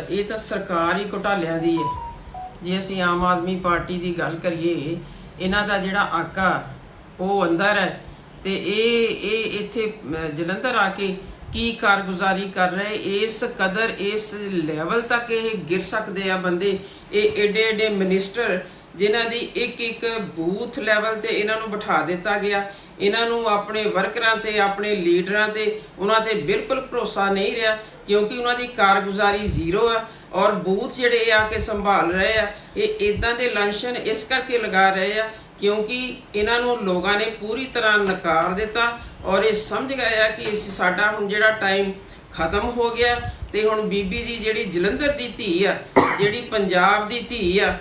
ਇਹ ਤਾਂ ਸਰਕਾਰ ਹੀ ਘੁਟਾਲਿਆਂ ਦੀ ਹੈ ਜੇ ਅਸੀਂ ਆਮ ਆਦਮੀ ਪਾਰਟੀ ਦੀ ਗੱਲ ਕਰੀਏ, ਇਹਨਾਂ ਦਾ ਜਿਹੜਾ ਆਕਾ, ਉਹ ਅੰਦਰ ਹੈ। ਤੇ ਇਹ ਇਹ ਇੱਥੇ ਜਲੰਧਰ ਆ ਕੇ ਕੀ ਕਾਰਗੁਜ਼ਾਰੀ ਕਰ ਰਹੇ, ਇਸ ਕਦਰ, ਇਸ ਲੈਵਲ ਤੱਕ ਇਹ ਗਿਰ ਸਕਦੇ ਆ ਬੰਦੇ। ਇਹ ਏਡੇ ਏਡੇ ਮਿਨਿਸਟਰ ਜਿਨ੍ਹਾਂ ਦੀ ਇੱਕ ਇੱਕ ਬੂਥ ਲੈਵਲ ਤੇ ਇਹਨਾਂ ਨੂੰ ਬਿਠਾ ਦਿੱਤਾ ਗਿਆ। ਇਹਨਾਂ ਨੂੰ ਆਪਣੇ ਵਰਕਰਾਂ ਤੇ, ਆਪਣੇ ਲੀਡਰਾਂ ਤੇ, ਉਹਨਾਂ ਤੇ ਬਿਲਕੁਲ ਭਰੋਸਾ ਨਹੀਂ ਰਿਹਾ ਕਿਉਂਕਿ ਉਹਨਾਂ ਦੀ ਕਾਰਗੁਜ਼ਾਰੀ ਜ਼ੀਰੋ ਆ ਔਰ ਬੂਥ ਜਿਹੜੇ ਆ ਕੇ ਸੰਭਾਲ ਰਹੇ ਆ, ਇਹ ਇਦਾਂ ਦੇ ਲੰਚਨ ਇਸ ਕਰਕੇ ਲਗਾ ਰਹੇ ਆ ਕਿਉਂਕਿ ਇਹਨਾਂ ਨੂੰ ਲੋਕਾਂ ਨੇ ਪੂਰੀ ਤਰ੍ਹਾਂ ਨਕਾਰ ਦਿੱਤਾ ਔਰ ਇਹ ਸਮਝ ਗਏ ਆ ਕਿ ਸਾਡਾ ਹੁਣ ਜਿਹੜਾ ਟਾਈਮ ਖਤਮ ਹੋ ਗਿਆ ਤੇ ਹੁਣ ਬੀਬੀ ਜੀ ਜਿਹੜੀ ਜਲੰਧਰ ਦੀ ਧੀ ਆ, ਜਿਹੜੀ ਪੰਜਾਬ ਦੀ ਧੀ ਆ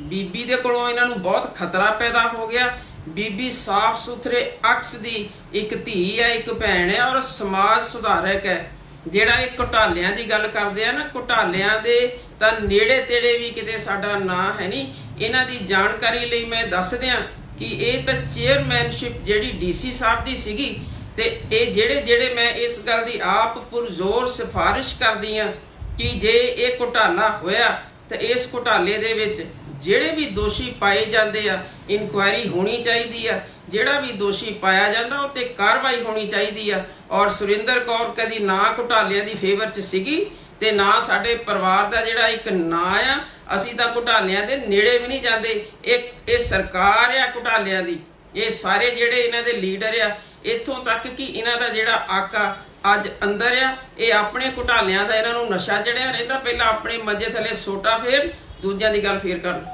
ਬੀਬੀ ਦੇ ਕੋਲੋਂ ਇਹਨਾਂ ਨੂੰ ਬਹੁਤ ਖਤਰਾ ਪੈਦਾ ਹੋ ਗਿਆ। ਬੀਬੀ ਸਾਫ਼ ਸੁਥਰੇ ਅਕਸ ਦੀ ਇੱਕ ਧੀ ਹੈ, ਇੱਕ ਭੈਣ ਹੈ ਔਰ ਸਮਾਜ ਸੁਧਾਰਕ ਹੈ। ਜਿਹੜਾ ਇਹ ਘੁਟਾਲਿਆਂ ਦੀ ਗੱਲ ਕਰਦੇ ਆ ਨਾ, ਘੁਟਾਲਿਆਂ ਦੇ ਤਾਂ ਨੇੜੇ ਤੇੜੇ ਵੀ ਕਿਤੇ ਸਾਡਾ ਨਾਂ ਹੈ ਨਹੀਂ। ਇਹਨਾਂ ਦੀ ਜਾਣਕਾਰੀ ਲਈ ਮੈਂ ਦੱਸ ਦਿਆਂ ਕਿ ਇਹ ਤਾਂ ਚੇਅਰਮੈਨਸ਼ਿਪ ਜਿਹੜੀ ਡੀਸੀ ਸਾਹਿਬ ਦੀ ਸੀਗੀ ਤੇ ਇਹ ਜਿਹੜੇ ਜਿਹੜੇ ਮੈਂ ਇਸ ਗੱਲ ਦੀ ਆਪ ਪੁਰਜ਼ੋਰ ਸਿਫਾਰਿਸ਼ ਕਰਦੀ ਆ ਕਿ ਜੇ ਇਹ ਘੁਟਾਲਾ ਹੋਇਆ ਤਾਂ ਇਸ ਘੁਟਾਲੇ ਦੇ ਵਿੱਚ ਜਿਹੜੇ ਵੀ ਦੋਸ਼ੀ ਪਾਏ ਜਾਂਦੇ ਆ, ਇਨਕੁਆਇਰੀ ਹੋਣੀ ਚਾਹੀਦੀ ਆ। ਜਿਹੜਾ ਵੀ ਦੋਸ਼ੀ ਪਾਇਆ ਜਾਂਦਾ, ਉਹ ਤੇ ਕਾਰਵਾਈ ਹੋਣੀ ਚਾਹੀਦੀ ਆ। ਔਰ ਸੁਰਿੰਦਰ ਕੌਰ ਕਦੀ ਨਾ ਘੁਟਾਲਿਆਂ ਦੀ ਫੇਵਰ 'ਚ ਸੀਗੀ ਤੇ ਨਾ ਸਾਡੇ ਪਰਿਵਾਰ ਦਾ ਜਿਹੜਾ ਇੱਕ ਨਾਂ ਆ, ਅਸੀਂ ਤਾਂ ਘੁਟਾਲਿਆਂ ਦੇ ਨੇੜੇ ਵੀ ਨਹੀਂ ਜਾਂਦੇ। ਇਹ ਇਹ ਸਰਕਾਰ ਆ ਘੁਟਾਲਿਆਂ ਦੀ। ਇਹ ਸਾਰੇ ਜਿਹੜੇ ਇਹਨਾਂ ਦੇ ਲੀਡਰ ਆ, ਇੱਥੋਂ ਤੱਕ ਕਿ ਇਹਨਾਂ ਦਾ ਜਿਹੜਾ ਆਕਾ ਅੱਜ ਅੰਦਰ ਆ ਇਹ ਆਪਣੇ ਘੁਟਾਲਿਆਂ ਦਾ ਇਹਨਾਂ ਨੂੰ ਨਸ਼ਾ ਚੜਿਆ ਰਹਿੰਦਾ ਪਹਿਲਾਂ ਆਪਣੇ ਮੰਜੇ ਥੱਲੇ ਸੋਟਾ ਫੇਰ ਦੂਜਿਆਂ ਦੀ ਗੱਲ ਫੇਰ ਕਰਨ।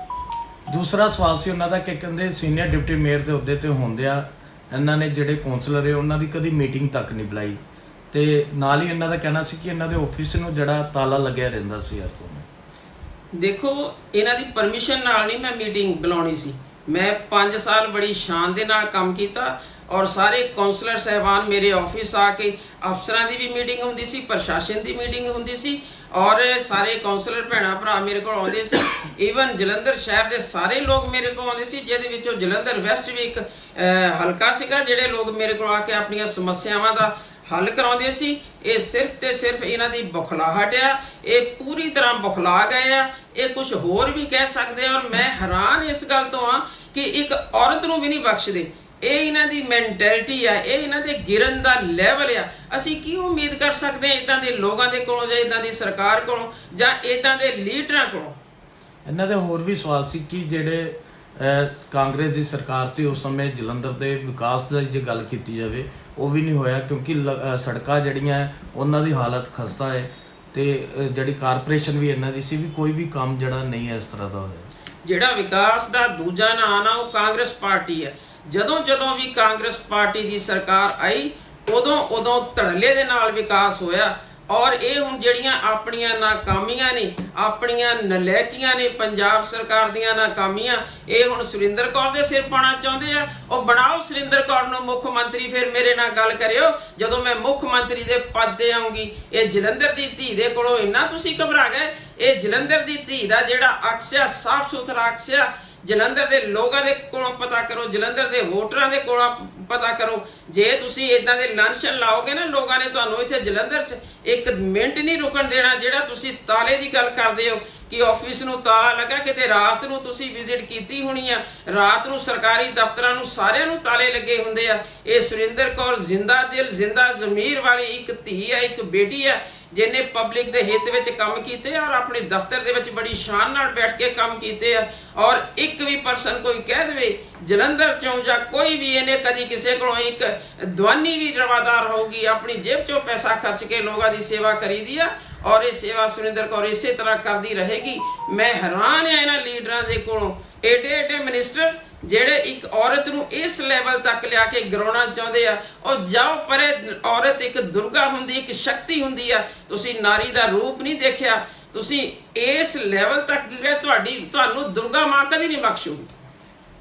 ਦੂਸਰਾ ਸਵਾਲ ਸੀ ਉਹਨਾਂ ਦਾ ਕਿ ਕਹਿੰਦੇ ਸੀਨੀਅਰ ਡਿਪਟੀ ਮੇਅਰ ਦੇ ਅਹੁਦੇ ਤੇ ਹੁੰਦਿਆਂ ਇਹਨਾਂ ਨੇ ਜਿਹੜੇ ਕਾਉਂਸਲਰ ਹੈ ਉਹਨਾਂ ਦੀ ਕਦੀ ਮੀਟਿੰਗ ਤੱਕ ਨਹੀਂ ਬੁਲਾਈ। ਤੇ ਨਾਲ ਹੀ ਇਹਨਾਂ ਦਾ ਕਹਿਣਾ ਸੀ ਕਿ ਇਹਨਾਂ ਦੇ ਆਫਿਸ ਨੂੰ ਜਿਹੜਾ ਤਾਲਾ ਲੱਗਿਆ ਰਹਿੰਦਾ ਸੀ ਹਰ ਸਮੇਂ। ਦੇਖੋ ਇਹਨਾਂ ਦੀ ਪਰਮਿਸ਼ਨ ਨਾਲ ਨਹੀਂ ਮੈਂ ਮੀਟਿੰਗ ਬੁਲਾਉਣੀ ਸੀ। ਮੈਂ 5 ਸਾਲ ਬੜੀ ਸ਼ਾਨ ਦੇ ਨਾਲ ਕੰਮ ਕੀਤਾ ਔਰ ਸਾਰੇ ਕਾਉਂਸਲਰ ਸਹਿਬਾਨ ਮੇਰੇ ਆਫਿਸ ਆ ਕੇ ਅਫਸਰਾਂ ਦੀ ਵੀ ਮੀਟਿੰਗ ਹੁੰਦੀ ਸੀ, ਪ੍ਰਸ਼ਾਸਨ ਦੀ ਮੀਟਿੰਗ ਹੁੰਦੀ ਸੀ ਔਰ ਸਾਰੇ ਕਾਉਂਸਲਰ ਭੈਣਾ ਭਰਾ ਮੇਰੇ ਕੋਲ ਆਉਂਦੇ ਸੀ। ਈਵਨ ਜਲੰਧਰ ਸ਼ਹਿਰ ਦੇ ਸਾਰੇ ਲੋਕ ਮੇਰੇ ਕੋਲ ਆਉਂਦੇ ਸੀ, ਜਿਹਦੇ ਵਿੱਚੋਂ ਜਲੰਧਰ ਵੈਸਟ ਵੀ ਇੱਕ ਹਲਕਾ ਸੀਗਾ ਜਿਹੜੇ ਲੋਕ ਮੇਰੇ ਕੋਲ ਆ ਕੇ ਆਪਣੀਆਂ ਸਮੱਸਿਆਵਾਂ ਦਾ ਹੱਲ ਕਰਾਉਂਦੇ ਸੀ। ਇਹ ਸਿਰਫ ਤੇ ਸਿਰਫ ਇਹਨਾਂ ਦੀ ਬੁਖਲਾਹਟ ਆ, ਇਹ ਪੂਰੀ ਤਰ੍ਹਾਂ ਬੁਖਲਾ ਗਏ ਆ, ਇਹ ਕੁਝ ਹੋਰ ਵੀ ਕਹਿ ਸਕਦੇ ਆ। ਔਰ ਮੈਂ ਹੈਰਾਨ ਇਸ ਗੱਲ ਤੋਂ ਆ ਕਿ ਇੱਕ ਔਰਤ ਨੂੰ ਵੀ ਨਹੀਂ ਬਖਸ਼ਦੇ। ਇਹ ਇਹਨਾਂ ਦੀ ਮੈਂਟੈਲਿਟੀ ਆ ਇਹ ਇਹਨਾਂ ਦੇ ਗਿਰਨ ਦਾ ਲੈਵਲ ਆ। ਅਸੀਂ ਕੀ ਉਮੀਦ ਕਰ ਸਕਦੇ ਆ ਇਦਾਂ ਦੇ ਲੋਕਾਂ ਦੇ ਕੋਲੋਂ ਜਾਂ ਇਦਾਂ ਦੀ ਸਰਕਾਰ ਕੋਲੋਂ ਜਾਂ ਇਦਾਂ ਦੇ ਲੀਡਰਾਂ ਕੋਲੋਂ? ਇਹਨਾਂ ਦੇ ਹੋਰ ਵੀ ਸਵਾਲ ਸੀ ਕਿ ਜਿਹੜੇ ਕਾਂਗਰਸ ਦੀ ਸਰਕਾਰ ਸੀ ਉਸ ਸਮੇਂ ਜਲੰਧਰ ਦੇ ਵਿਕਾਸ ਦੀ ਜੇ ਗੱਲ ਕੀਤੀ ਜਾਵੇ ਉਹ ਵੀ ਨਹੀਂ ਹੋਇਆ ਕਿਉਂਕਿ ਸੜਕਾਂ ਜਿਹੜੀਆਂ ਹੈ, ਉਹਨਾਂ ਦੀ ਹਾਲਤ ਖਸਤਾ ਹੈ ਤੇ ਜਿਹੜੀ ਕਾਰਪੋਰੇਸ਼ਨ ਵੀ ਇਹਨਾਂ ਦੀ ਸੀ ਵੀ ਕੋਈ ਵੀ ਕੰਮ ਜਿਹੜਾ ਨਹੀਂ ਹੈ ਇਸ ਤਰ੍ਹਾਂ ਦਾ ਹੋਇਆ। ਜਿਹੜਾ ਵਿਕਾਸ ਦਾ ਦੂਜਾ ਨਾਂ ਨਾ ਉਹ ਕਾਂਗਰਸ ਪਾਰਟੀ ਹੈ। ਜਦੋਂ ਜਦੋਂ ਵੀ ਕਾਂਗਰਸ ਪਾਰਟੀ ਦੀ ਸਰਕਾਰ ਆਈ, ਉਦੋਂ ਉਦੋਂ ਧੜਲੇ ਦੇ ਨਾਲ ਵਿਕਾਸ ਹੋਇਆ ਔਰ ਇਹ ਹੁਣ ਜਿਹੜੀਆਂ ਆਪਣੀਆਂ ਨਾਕਾਮੀਆਂ ਨੇ, ਆਪਣੀਆਂ ਨਲੈਕੀਆਂ ਨੇ ਪੰਜਾਬ ਸਰਕਾਰ ਦੀਆਂ ਨਾਕਾਮੀਆਂ, ਇਹ ਹੁਣ ਸੁਰਿੰਦਰ ਕੌਰ ਦੇ ਸਿਰ ਪਾਣਾ ਚਾਹੁੰਦੇ ਆ। ਉਹ ਬਣਾਓ ਸੁਰਿੰਦਰ ਕੌਰ ਨੂੰ ਮੁੱਖ ਮੰਤਰੀ, ਫਿਰ ਮੇਰੇ ਨਾਲ ਗੱਲ ਕਰਿਓ। ਜਦੋਂ ਮੈਂ ਮੁੱਖ ਮੰਤਰੀ ਦੇ ਪਦ ਤੇ ਆਉਂਗੀ ਇਹ ਜਲੰਧਰ ਦੀ ਧੀ ਦੇ ਕੋਲੋਂ ਇੰਨਾ ਤੁਸੀਂ ਘਬਰਾ ਗਏ? ਇਹ ਜਲੰਧਰ ਦੀ ਧੀ ਦਾ ਜਿਹੜਾ ਅਕਸਿਆ ਸਾਫ਼ ਸੁਥਰਾ ਅਕਸਿਆ ਜਲੰਧਰ ਦੇ ਲੋਕਾਂ ਦੇ ਕੋਲੋਂ ਪਤਾ ਕਰੋ, ਜਲੰਧਰ ਦੇ ਵੋਟਰਾਂ ਦੇ ਕੋਲੋਂ ਪਤਾ ਕਰੋ। ਜੇ ਤੁਸੀਂ ਇਦਾਂ ਦੇ ਲੰਚਨ ਲਾਓਗੇ ਨਾ ਲੋਕਾਂ ਨੇ ਤੁਹਾਨੂੰ ਇੱਥੇ ਜਲੰਧਰ 'ਚ ਇੱਕ ਮਿੰਟ ਨਹੀਂ ਰੁਕਣ ਦੇਣਾ, ਜਿਹੜਾ ਤੁਸੀਂ ਤਾਲੇ ਦੀ ਗੱਲ ਕਰਦੇ ਹੋ ਕਿ ਆਫਿਸ ਨੂੰ ਤਾਲਾ ਲੱਗਾ, ਕਿਤੇ ਰਾਤ ਨੂੰ ਤੁਸੀਂ ਵਿਜ਼ਿਟ ਕੀਤੀ ਹੋਣੀ ਆ। ਰਾਤ ਨੂੰ ਸਰਕਾਰੀ ਦਫ਼ਤਰਾਂ ਨੂੰ ਸਾਰਿਆਂ ਨੂੰ ਤਾਲੇ ਲੱਗੇ ਹੁੰਦੇ ਆ। ਇਹ ਸੁਰਿੰਦਰ ਕੌਰ ਜ਼ਿੰਦਾ ਦਿਲ, ਜ਼ਿੰਦਾ ਜ਼ਮੀਰ ਵਾਲੀ ਇੱਕ ਧੀ ਆ, ਇੱਕ ਬੇਟੀ ਆ। ਜਿਹਨੇ ਪਬਲਿਕ ਦੇ ਹਿੱਤ ਵਿੱਚ ਕੰਮ ਕੀਤੇ ਔਰ ਆਪਣੇ ਦਫ਼ਤਰ ਦੇ ਵਿੱਚ ਬੜੀ ਸ਼ਾਨ ਨਾਲ ਬੈਠ ਕੇ ਕੰਮ ਕੀਤੇ ਆ, ਔਰ ਇੱਕ ਵੀ ਪਰਸਨ ਕੋਈ ਕਹਿ ਦੇਵੇ ਜਲੰਧਰ ਚੋਂ ਜਾਂ ਕੋਈ ਵੀ ਇਹਨੇ ਕਦੀ ਕਿਸੇ ਕੋਲੋਂ ਇੱਕ ਦਵਾਨੀ ਵੀ ਰਵਾਦਾਰ ਹੋਊਗੀ, ਆਪਣੀ ਜੇਬ ਚੋਂ ਪੈਸਾ ਖਰਚ ਕੇ ਲੋਕਾਂ ਦੀ ਸੇਵਾ ਕਰੀਦੀ ਆ ਔਰ ਇਹ ਸੇਵਾ ਸੁਰਿੰਦਰ ਕੌਰ ਇਸੇ ਤਰ੍ਹਾਂ ਕਰਦੀ ਰਹੇਗੀ। ਮੈਂ ਹੈਰਾਨ ਆ ਇਹਨਾਂ ਲੀਡਰਾਂ ਦੇ ਕੋਲੋਂ। ਏਡੇ ਏਡੇ ਮਿਨਿਸਟਰ ਜਿਹੜੇ ਇੱਕ ਔਰਤ ਨੂੰ ਇਸ ਲੈਵਲ ਤੱਕ ਲਿਆ ਕੇ ਗਿਰਾਉਣਾ ਚਾਹੁੰਦੇ ਆ ਉਹ ਜਾਓ ਪਰੇ ਔਰਤ ਇੱਕ ਦੁਰਗਾ ਹੁੰਦੀ ਇੱਕ ਸ਼ਕਤੀ ਹੁੰਦੀ ਆ। ਤੁਸੀਂ ਨਾਰੀ ਦਾ ਰੂਪ ਨਹੀਂ ਦੇਖਿਆ ਤੁਸੀਂ ਇਸ ਲੈਵਲ ਤੱਕ ਗਏ ਤੁਹਾਡੀ ਤੁਹਾਨੂੰ ਦੁਰਗਾ ਮਾਂ ਕਦੀ ਨਹੀਂ ਬਖਸ਼ੂਗੀ।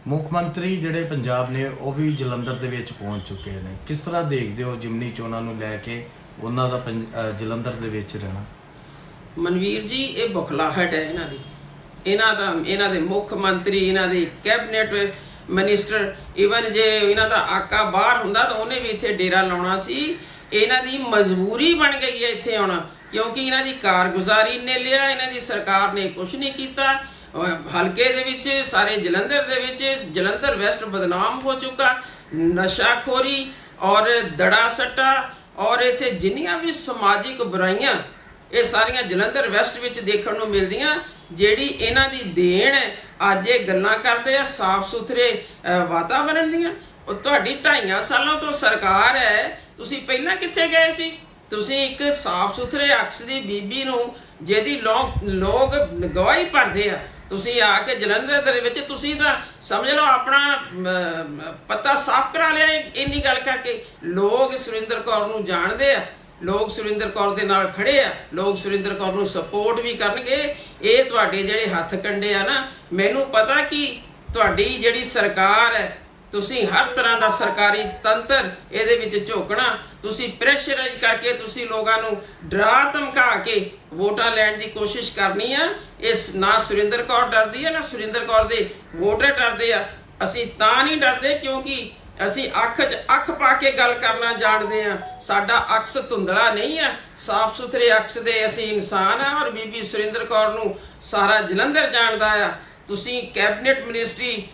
ਮੁੱਖ ਮੰਤਰੀ ਜਿਹੜੇ ਪੰਜਾਬ ਨੇ ਉਹ ਵੀ ਜਲੰਧਰ ਦੇ ਵਿੱਚ ਪਹੁੰਚ ਚੁੱਕੇ ਨੇ। ਕਿਸ ਤਰ੍ਹਾਂ ਦੇਖਦੇ ਹੋ ਜਿਮਨੀ ਚੋਣਾਂ ਨੂੰ ਲੈ ਕੇ ਉਹਨਾਂ ਦਾ ਜਲੰਧਰ ਦੇ ਵਿੱਚ ਰਹਿਣਾ? ਮਨਵੀਰ ਜੀ ਇਹ ਬੁਖਲਾਹਟ ਹੈ ਇਹਨਾਂ ਦੀ। ਇਹਨਾਂ ਦਾ, ਇਹਨਾਂ ਦੇ ਮੁੱਖ ਮੰਤਰੀ, ਇਹਨਾਂ ਦੇ ਕੈਬਨਿਟ ਮਿਨਿਸਟਰ ਇਵਨ ਜੇ ਇਹਨਾਂ ਦਾ ਆਕਾ ਬਾਹਰ ਹੁੰਦਾ ਤਾਂ ਉਹਨੇ ਵੀ ਇੱਥੇ ਡੇਰਾ ਲਾਉਣਾ ਸੀ। ਇਹਨਾਂ ਦੀ ਮਜਬੂਰੀ ਬਣ ਗਈ ਹੈ ਇੱਥੇ ਆਉਣਾ ਕਿਉਂਕਿ ਇਹਨਾਂ ਦੀ ਕਾਰਗੁਜ਼ਾਰੀ ਨੇ ਲਿਆ, ਇਹਨਾਂ ਦੀ ਸਰਕਾਰ ਨੇ ਕੁਝ ਨਹੀਂ ਕੀਤਾ। ਹਲਕੇ ਦੇ ਵਿੱਚ, ਸਾਰੇ ਜਲੰਧਰ ਦੇ ਵਿੱਚ, ਜਲੰਧਰ ਵੈਸਟ ਬਦਨਾਮ ਹੋ ਚੁੱਕਾ, ਨਸ਼ਾਖੋਰੀ ਔਰ ਦੜਾ ਸੱਟਾ ਔਰ ਇੱਥੇ ਜਿੰਨੀਆਂ ਵੀ ਸਮਾਜਿਕ ਬੁਰਾਈਆਂ, ਇਹ ਸਾਰੀਆਂ ਜਲੰਧਰ ਵੈਸਟ ਵਿੱਚ ਦੇਖਣ ਨੂੰ ਮਿਲਦੀਆਂ। ਜਿਹੜੀ ਇਹਨਾਂ ਦੀ ਦੇਣ ਹੈ ਅੱਜ ਇਹ ਗੱਲਾਂ ਕਰਦੇ ਆ ਸਾਫ਼ ਸੁਥਰੇ ਅਹ, ਵਾਤਾਵਰਣ ਦੀਆਂ। ਉਹ ਤੁਹਾਡੀ ਢਾਈਆਂ ਸਾਲਾਂ ਤੋਂ ਸਰਕਾਰ ਹੈ। ਤੁਸੀਂ ਪਹਿਲਾਂ ਕਿੱਥੇ ਗਏ ਸੀ? ਤੁਸੀਂ ਇੱਕ ਸਾਫ਼ ਸੁਥਰੇ ਅਕਸ ਦੀ ਬੀਬੀ ਨੂੰ ਜਿਹਦੀ ਲੋਕ ਲੋਕ ਗਵਾਹੀ ਭਰਦੇ ਆ ਤੁਸੀਂ ਆ ਕੇ ਜਲੰਧਰ ਦੇ ਵਿੱਚ ਤੁਸੀਂ ਤਾਂ ਸਮਝ ਲਓ ਆਪਣਾ ਮ, ਪੱਤਾ ਸਾਫ਼ ਕਰਾ ਲਿਆ ਇੰਨੀ ਗੱਲ ਕਰਕੇ। ਲੋਕ ਸੁਰਿੰਦਰ ਕੌਰ ਨੂੰ ਜਾਣਦੇ ਆ। ਲੋਕ ਸੁਰਿੰਦਰ ਕੌਰ ਦੇ ਨਾਲ ਖੜੇ ਆ, ਲੋਕ ਸੁਰਿੰਦਰ ਕੌਰ ਨੂੰ ਸਪੋਰਟ ਵੀ ਕਰਨਗੇ। ਇਹ ਤੁਹਾਡੇ ਜਿਹੜੇ ਹੱਥ ਕੰਡੇ ਆ ਨਾ, ਮੈਨੂੰ ਪਤਾ ਕਿ ਤੁਹਾਡੀ ਜਿਹੜੀ ਸਰਕਾਰ ਹੈ, ਤੁਸੀਂ ਹਰ ਤਰ੍ਹਾਂ ਦਾ ਸਰਕਾਰੀ ਤੰਤਰ ਇਹਦੇ ਵਿੱਚ ਝੋਕਣਾ, ਤੁਸੀਂ ਪ੍ਰੈਸ਼ਰਾਈਜ਼ ਕਰਕੇ ਤੁਸੀਂ ਲੋਕਾਂ ਨੂੰ ਡਰਾ ਧਮਕਾ ਕੇ ਵੋਟਾਂ ਲੈਣ ਦੀ ਕੋਸ਼ਿਸ਼ ਕਰਨੀ ਆ। ਇਸ ਨਾ ਸੁਰਿੰਦਰ ਕੌਰ ਡਰਦੀ ਹੈ, ਨਾ ਸੁਰਿੰਦਰ ਕੌਰ ਦੇ ਵੋਟਰ ਡਰਦੇ ਆ। ਅਸੀਂ ਤਾਂ ਨਹੀਂ ਡਰਦੇ ਕਿਉਂਕਿ ਅਸੀਂ ਅੱਖ 'ਚ ਅੱਖ ਪਾ ਕੇ ਗੱਲ ਕਰਨਾ ਜਾਣਦੇ ਆ ਸਾਡਾ ਅਕਸ ਧੁੰਦਲਾ ਨਹੀਂ ਆ ਸਾਫ਼ ਸੁਥਰੇ ਅਕਸ ਦੇ ਅਸੀਂ ਇਨਸਾਨ ਆ ਔਰ ਬੀਬੀ ਸੁਰਿੰਦਰ ਕੌਰ ਨੂੰ ਸਾਰਾ ਜਲੰਧਰ ਜਾਣਦਾ ਆ। ਤੁਸੀਂ ਕੈਬਨਿਟ ਮਿਨਿਸਟਰੀ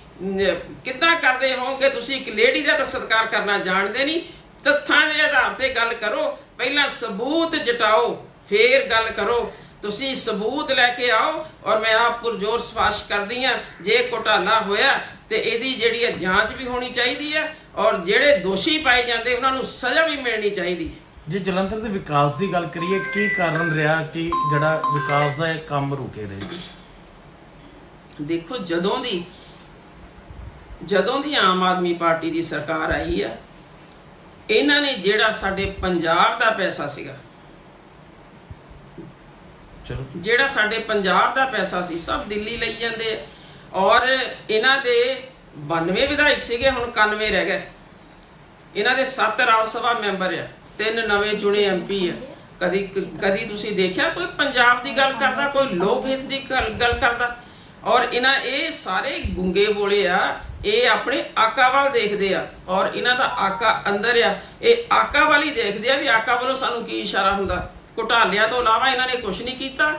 ਕਿੱਦਾਂ ਕਰਦੇ ਹੋਵੋਗੇ? ਤੁਸੀਂ ਇੱਕ ਲੇਡੀ ਦਾ ਤਾਂ ਸਤਿਕਾਰ ਕਰਨਾ ਜਾਣਦੇ ਨਹੀਂ। ਤੱਥਾਂ ਦੇ ਆਧਾਰ ਤੇ ਗੱਲ ਕਰੋ। ਪਹਿਲਾਂ ਸਬੂਤ ਜਟਾਓ, ਫੇਰ ਗੱਲ ਕਰੋ। ਤੁਸੀਂ ਸਬੂਤ ਲੈ ਕੇ ਆਓ ਔਰ ਮੈਂ ਆਪ ਪੁਰਜੋਰ ਸਪਾਸ਼ ਕਰਦੀ ਆ ਜੇ ਘੋਟਾਲਾ ਹੋਇਆ ਤੇ ਇਹਦੀ ਜਿਹੜੀ ਹੈ ਜਾਂਚ ਵੀ ਹੋਣੀ ਚਾਹੀਦੀ ਹੈ ਔਰ ਜਿਹੜੇ ਦੋਸ਼ੀ ਪਾਏ ਜਾਂਦੇ ਉਹਨਾਂ ਨੂੰ ਸਜ਼ਾ ਵੀ ਮਿਲਣੀ ਚਾਹੀਦੀ ਹੈ। ਜੇ ਜਲੰਧਰ ਦੇ ਵਿਕਾਸ ਦੀ ਗੱਲ ਕਰੀਏ ਕੀ ਕਾਰਨ ਰਿਹਾ ਕਿ ਜਿਹੜਾ ਵਿਕਾਸ ਦਾ ਇਹ ਕੰਮ ਰੁਕੇ ਰਹੇ? ਦੇਖੋ ਜਦੋਂ ਦੀ ਜਦੋਂ ਦੀ ਆਮ ਆਦਮੀ ਪਾਰਟੀ ਦੀ ਸਰਕਾਰ ਆਈ ਆ ਇਹਨਾਂ ਨੇ ਜਿਹੜਾ ਸਾਡੇ ਪੰਜਾਬ ਦਾ ਪੈਸਾ ਸੀਗਾ ਚਲੋ। ਜਿਹੜਾ ਸਾਡੇ ਪੰਜਾਬ ਦਾ ਪੈਸਾ ਸੀ, ਸਭ ਦਿੱਲੀ ਲਈ ਜਾਂਦੇ ਔਰ ਇਹਨਾਂ ਦੇ 92 ਵਿਧਾਇਕ ਸੀਗੇ, ਹੁਣ 91 ਰਹਿ ਗਏ। ਇਹਨਾਂ ਦੇ 7 ਰਾਜ ਸਭਾ ਮੈਂਬਰ ਆ, ਤਿੰਨ ਨਵੇਂ ਚੁਣੇ ਐਮਪੀ ਆ। ਕਦੀ ਕਦੀ ਤੁਸੀਂ ਦੇਖਿਆ ਕੋਈ ਪੰਜਾਬ ਦੀ ਗੱਲ ਕਰਦਾ, ਕੋਈ ਲੋਕ ਹਿੱਤ ਦੀ ਗੱਲ ਗੱਲ ਕਰਦਾ? ਔਰ ਇਹਨਾਂ, ਇਹ ਸਾਰੇ ਗੁੰਗੇ ਬੋਲੇ ਆ, ਇਹ ਆਪਣੇ ਆਕਾ ਵੱਲ ਦੇਖਦੇ ਆ। ਔਰ ਇਹਨਾਂ ਦਾ ਆਕਾ ਅੰਦਰ ਆ। ਇਹ ਆਕਾ ਵੱਲ ਹੀ ਦੇਖਦੇ ਆ ਵੀ ਆਕਾ ਵੱਲੋਂ ਸਾਨੂੰ ਕੀ ਇਸ਼ਾਰਾ ਹੁੰਦਾ। ਘੁਟਾਲਿਆਂ ਤੋਂ ਇਲਾਵਾ ਇਹਨਾਂ ਨੇ ਕੁਝ ਨਹੀਂ ਕੀਤਾ।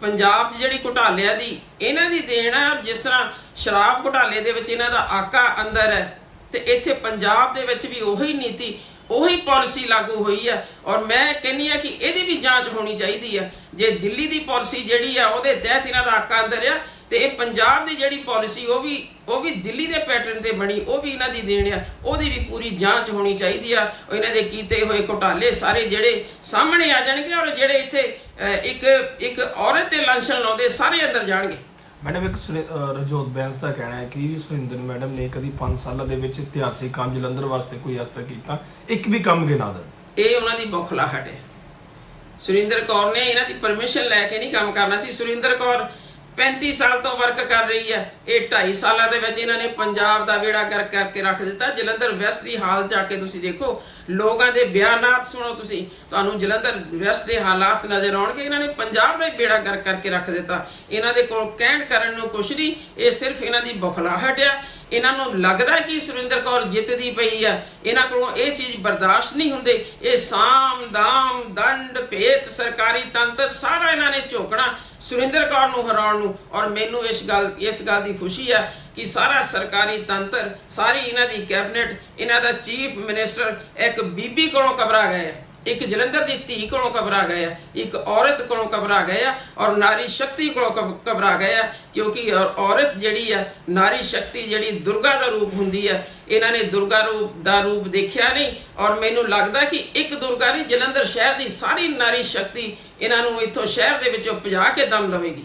ਪੰਜਾਬ 'ਚ ਜਿਹੜੀ ਘੁਟਾਲਿਆਂ ਦੀ, ਇਹਨਾਂ ਦੀ ਦੇਣ ਹੈ ਜਿਸ ਤਰ੍ਹਾਂ ਸ਼ਰਾਬ ਘੁਟਾਲੇ ਦੇ ਵਿੱਚ ਇਹਨਾਂ ਦਾ ਆਕਾ ਅੰਦਰ ਹੈ, ਤੇ ਇੱਥੇ ਪੰਜਾਬ ਦੇ ਵਿੱਚ ਵੀ ਉਹੀ ਨੀਤੀ, ਉਹੀ ਪਾਲਿਸੀ ਲਾਗੂ ਹੋਈ ਹੈ ਔਰ ਮੈਂ ਕਹਿੰਨੀ ਆ ਕਿ ਇਹਦੀ ਵੀ ਜਾਂਚ ਹੋਣੀ ਚਾਹੀਦੀ ਹੈ ਜੇ ਦਿੱਲੀ ਦੀ ਪਾਲਿਸੀ ਜਿਹੜੀ ਆ, ਉਹਦੇ ਤਹਿਤ ਇਹਨਾਂ ਦਾ ਆਕਾ ਅੰਦਰ ਆ ਤੇ ਇਹ ਪੰਜਾਬ ਦੀ ਜਿਹੜੀ ਪਾਲਿਸੀ ਉਹ ਵੀ ਉਹ ਵੀ ਦਿੱਲੀ ਦੇ ਪੈਟਰਨ ਤੇ ਬਣੀ ਉਹ ਵੀ ਇਹਨਾਂ ਦੀ ਦੇਣ ਆ। ਉਹਦੀ ਵੀ ਪੂਰੀ ਜਾਂਚ ਹੋਣੀ ਚਾਹੀਦੀ ਆ। ਇਹਨਾਂ ਦੇ ਕੀਤੇ ਹੋਏ ਘੁਟਾਲੇ ਸਾਰੇ ਜਿਹੜੇ ਸਾਹਮਣੇ ਆ ਜਾਣਗੇ ਔਰ ਜਿਹੜੇ ਇੱਥੇ ਇੱਕ ਇੱਕ ਔਰਤ ਤੇ ਲਾਂਛਨ ਲਾਉਂਦੇ ਸਾਰੇ ਅੰਦਰ ਜਾਣਗੇ। ਮੈਡਮ ਇੱਕ ਰਜੋਤ ਬੈਂਸ ਦਾ ਕਹਿਣਾ ਹੈ ਕਿ ਸੁਰਿੰਦਰ ਮੈਡਮ ਨੇ ਕਦੀ 5 ਸਾਲਾਂ ਦੇ ਵਿੱਚ ਇਤਿਹਾਸਿਕ ਕੰਮ ਜਲੰਧਰ ਵਾਸਤੇ ਕੋਈ ਤੱਕ ਕੀਤਾ ਇੱਕ ਵੀ ਕੰਮ ਗਿਣਾ ਦੇ। ਇਹ ਉਹਨਾਂ ਦੀ ਬੌਖਲਾਹਟ ਹੈ। ਸੁਰਿੰਦਰ ਕੌਰ ਨੇ ਇਹਨਾਂ ਦੀ ਪਰਮਿਸ਼ਨ ਲੈ ਕੇ ਨਹੀਂ ਕੰਮ ਕਰਨਾ ਸੀ। ਸੁਰਿੰਦਰ ਕੌਰ 35 ਸਾਲ ਤੋਂ ਵਰਕ ਕਰ ਰਹੀ ਹੈ। ਇਹ 2.5 ਸਾਲਾਂ ਦੇ ਵਿੱਚ ਇਹਨਾਂ ਨੇ ਪੰਜਾਬ ਦਾ ਵੇੜਾ ਕਰ ਕਰਕੇ ਰੱਖ ਦਿੱਤਾ। ਜਲੰਧਰ ਵੈਸਟ ਦੀ ਹਾਲ ਜਾ ਕੇ ਤੁਸੀਂ ਦੇਖੋ। ਲੋਕਾਂ ਦੇ ਬਿਆਨਾਤ ਸੁਣੋ ਤੁਸੀਂ। ਤੁਹਾਨੂੰ ਜਲੰਧਰ ਵੈਸਟ ਦੇ ਹਾਲਾਤ ਨਜ਼ਰ ਆਉਣਗੇ। ਇਹਨਾਂ ਨੇ ਪੰਜਾਬ ਦਾ ਹੀ ਬੇੜਾ ਕਰ ਕਰਕੇ ਰੱਖ ਦਿੱਤਾ। ਇਹਨਾਂ ਦੇ ਕੋਲ ਕਹਿਣ ਕਰਨ ਨੂੰ ਕੁਛ ਨਹੀਂ, ਇਹ ਸਿਰਫ ਇਹਨਾਂ ਦੀ ਬੁਖਲਾਹਟ ਆ। ਇਹਨਾਂ ਨੂੰ ਲੱਗਦਾ ਕਿ ਸੁਰਿੰਦਰ ਕੌਰ ਜਿੱਤਦੀ ਪਈ ਆ। ਇਹਨਾਂ ਕੋਲੋਂ ਇਹ ਚੀਜ਼ ਬਰਦਾਸ਼ਤ ਨਹੀਂ ਹੁੰਦੇ। ਇਹ ਸਾਮ ਦਾਮ, ਦੰਡ, ਭੇਤ, ਸਰਕਾਰੀ ਤੰਤਰ ਸਾਰਾ ਇਹਨਾਂ ਨੇ ਝੋਕਣਾ ਸੁਰਿੰਦਰ ਕੌਰ ਨੂੰ ਹਰਾਉਣ ਨੂੰ। ਔਰ ਮੈਨੂੰ ਇਸ ਗੱਲ ਇਸ ਗੱਲ ਦੀ ਖੁਸ਼ੀ ਆ ਕਿ ਸਾਰਾ ਸਰਕਾਰੀ ਤੰਤਰ, ਸਾਰੀ ਇਹਨਾਂ ਦੀ ਕੈਬਨਿਟ, ਇਹਨਾਂ ਦਾ ਚੀਫ ਮਿਨਿਸਟਰ ਇੱਕ ਬੀਬੀ ਕੋਲੋਂ ਘਬਰਾ ਗਏ ਇੱਕ ਜਲੰਧਰ ਦੀ ਧੀ ਕੋਲੋਂ ਘਬਰਾ ਗਏ ਇੱਕ ਔਰਤ ਕੋਲੋਂ ਘਬਰਾ ਗਏ ਆ ਔਰ ਨਾਰੀ ਸ਼ਕਤੀ ਕੋਲੋਂ ਘਬ- ਘਬਰਾ ਗਏ ਆ ਕਿਉਂਕਿ ਔਰਤ ਜਿਹੜੀ ਹੈ ਨਾਰੀ ਸ਼ਕਤੀ ਜਿਹੜੀ ਦੁਰਗਾ ਦਾ ਰੂਪ ਹੁੰਦੀ ਹੈ ਇਹਨਾਂ ਨੇ ਦੁਰਗਾ ਰੂਪ ਦਾ ਰੂਪ ਦੇਖਿਆ ਨਹੀਂ ਔਰ ਮੈਨੂੰ ਲੱਗਦਾ ਕਿ ਇੱਕ ਦੁਰਗਾ ਨਹੀਂ, ਜਲੰਧਰ ਸ਼ਹਿਰ ਦੀ ਸਾਰੀ ਨਾਰੀ ਸ਼ਕਤੀ ਇਹਨਾਂ ਨੂੰ ਇੱਥੋਂ ਸ਼ਹਿਰ ਦੇ ਵਿੱਚੋਂ ਭਜਾ ਕੇ ਦਮ ਲਵੇਗੀ।